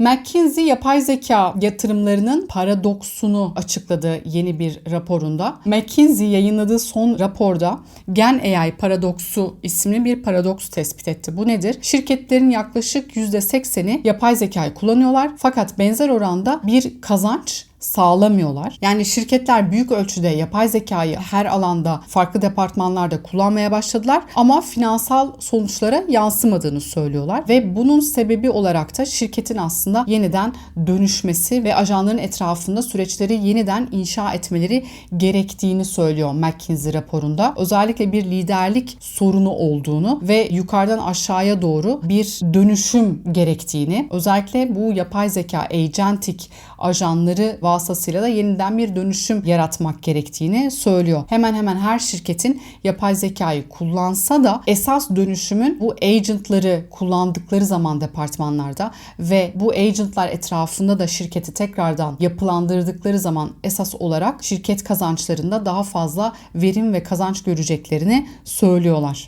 McKinsey yapay zeka yatırımlarının paradoksunu açıkladı yeni bir raporunda. McKinsey yayınladığı son raporda Gen AI paradoksu isimli bir paradoks tespit etti. Bu nedir? Şirketlerin yaklaşık %80'i yapay zekayı kullanıyorlar fakat benzer oranda bir kazanç sağlamıyorlar. Yani şirketler büyük ölçüde yapay zekayı her alanda farklı departmanlarda kullanmaya başladılar ama finansal sonuçlara yansımadığını söylüyorlar ve bunun sebebi olarak da şirketin aslında yeniden dönüşmesi ve ajanların etrafında süreçleri yeniden inşa etmeleri gerektiğini söylüyor McKinsey raporunda. Özellikle bir liderlik sorunu olduğunu ve yukarıdan aşağıya doğru bir dönüşüm gerektiğini, özellikle bu yapay zeka agentic ajanları vasıtasıyla da yeniden bir dönüşüm yaratmak gerektiğini söylüyor. Hemen hemen her şirketin yapay zekayı kullansa da esas dönüşümün bu agentları kullandıkları zaman departmanlarda ve bu agentlar etrafında da şirketi tekrardan yapılandırdıkları zaman esas olarak şirket kazançlarında daha fazla verim ve kazanç göreceklerini söylüyorlar.